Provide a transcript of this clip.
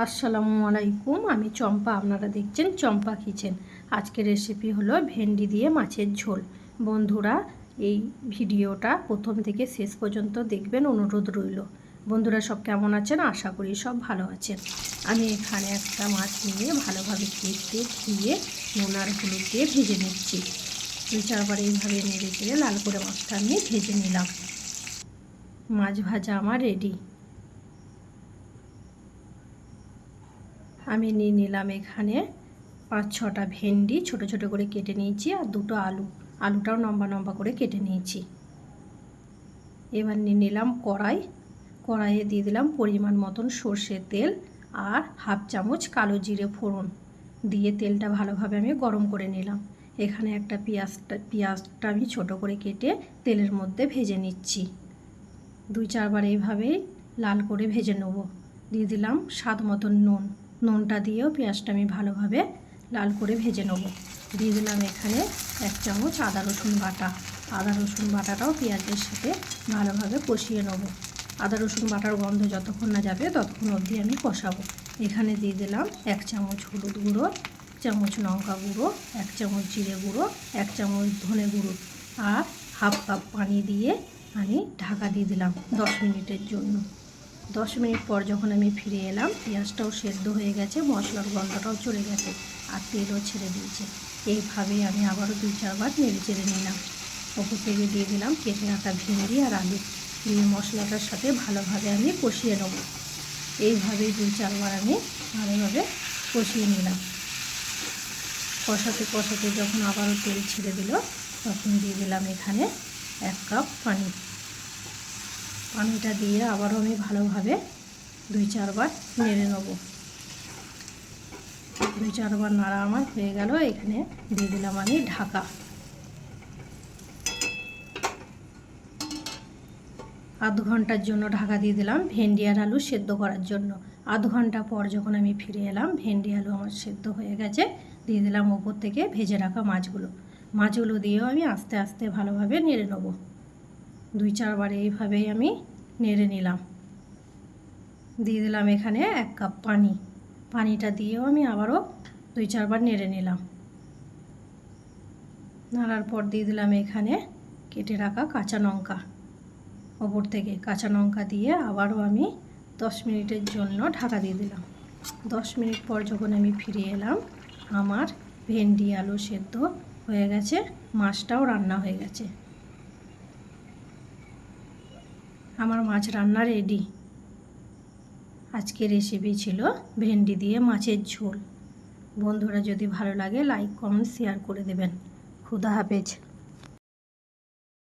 আসসালামু আলাইকুম, আমি চম্পা, আপনারা দেখছেন চম্পা কিচেন। আজকের রেসিপি হলো ভেন্ডি দিয়ে মাছের ঝোল। বন্ধুরা, এই ভিডিওটা প্রথম থেকে শেষ পর্যন্ত দেখবেন, অনুরোধ রইল। বন্ধুরা, সব কেমন আছেন? আশা করি সব ভালো আছেন। আমি এখানে একটা মাছ নিয়ে ভালোভাবে কেটে ধুয়ে নুন আর হলুদ দিয়ে ভেজে নিচ্ছি। দুই চারবার এইভাবে নেড়ে চেড়ে লাল করে মাছটা আমি ভেজে নিলাম। মাছ ভাজা আমার রেডি আমি নিয়ে নিলাম এখানে পাঁচ ছটা ভেন্ডি, ছোট ছোট করে কেটে নিয়েছি আর দুটো আলু। আলুটাও লম্বা লম্বা করে কেটে নিয়েছি। এবার নিয়ে নিলাম কড়াই। কড়াইয়ে দিয়ে দিলাম পরিমাণ মতন সর্ষের তেল আর হাফ চামচ কালো জিরে ফোড়ন। দিয়ে তেলটা ভালোভাবে আমি গরম করে নিলাম। এখানে একটা পেঁয়াজটা পেঁয়াজটা আমি ছোট করে কেটে তেলের মধ্যে ভেজে নিচ্ছি। দুই চারবার এইভাবেই লাল করে ভেজে নেব। দিয়ে দিলাম স্বাদ মতন নুন। নুনটা দিয়েও পেঁয়াজটা আমি ভালোভাবে লাল করে ভেজে নেব। দিয়ে দিলাম এখানে এক চামচ আদা রসুন বাটা। আদা রসুন বাটাটাও পেঁয়াজের সাথে ভালোভাবে কষিয়ে নেব। আদা রসুন বাটার গন্ধ যতক্ষণ না যাবে ততক্ষণ অবধি আমি কষাবো। এখানে দিয়ে দিলাম এক চামচ হলুদ গুঁড়ো চামচ লঙ্কা গুঁড়ো, এক চামচ জিরে গুঁড়ো, এক চামচ ধনে গুঁড়ো আর হাফ কাপ পানি দিয়ে আমি ঢাকা দিয়ে দিলাম দশ মিনিটের জন্য। দশ মিনিট পর যখন আমি ফিরে এলাম, পেঁয়াজটাও সেদ্ধ হয়ে গেছে, মশলার গন্ধটাও চলে গেছে আর তেলও ছেড়ে দিয়েছে। এইভাবে আমি আবারও দুই, চারবার নেড়ে চেড়ে নিলাম। ওপর থেকে দিয়ে দিলাম কেটে রাখা ভেন্ডি আর আলু। দিয়ে মশলাটার সাথে ভালোভাবে আমি কষিয়ে নেব। এইভাবেই দুই, চারবার আমি ভালোভাবে কষিয়ে নিলাম। কষাতে কষাতে যখন আবারও তেল ছেড়ে দিল, তখন দিয়ে দিলাম এখানে এক কাপ পানি। পানিটা দিয়ে আবারও আমি ভালোভাবে দুই চারবার নেড়ে নেব। দুই চারবার নাড়া আমার হয়ে গেল, এখানে দিয়ে দিলাম আমি ঢাকা। আধ ঘণ্টার জন্য ঢাকা দিয়ে দিলাম ভেন্ডি আর আলু সেদ্ধ করার জন্য। আধ ঘণ্টা পর যখন আমি ফিরে এলাম, ভেন্ডি আলু আমার সেদ্ধ হয়ে গেছে, দিয়ে দিলাম ওপর থেকে ভেজে রাখা মাছগুলো। মাছগুলো দিয়েও আমি আস্তে আস্তে ভালোভাবে নেড়ে নেব। দুই চারবার এইভাবেই আমি নেড়ে নিলাম। দিয়ে দিলাম এখানে এক কাপ পানি। পানিটা দিয়েও আমি আবারও দুই চারবার নেড়ে নিলাম। নাড়ার পর দিয়ে দিলাম এখানে কেটে রাখা কাঁচা লঙ্কা। ওপর থেকে কাঁচা লঙ্কা দিয়ে আবারও আমি দশ মিনিটের জন্য ঢাকা দিয়ে দিলাম। দশ মিনিট পর যখন আমি ফিরে এলাম, আমার ভেন্ডি, আলু সেদ্ধ হয়ে গেছে, মাছটাও রান্না হয়ে গেছে। আমার মাছ রান্না রেডি আজকে রেসিপি ছিল ভেন্ডি দিয়ে মাছের ঝোল। বন্ধুরা যদি ভালো লাগে লাইক কমেন্ট শেয়ার করে দেবেন। খুদা হাফেজ।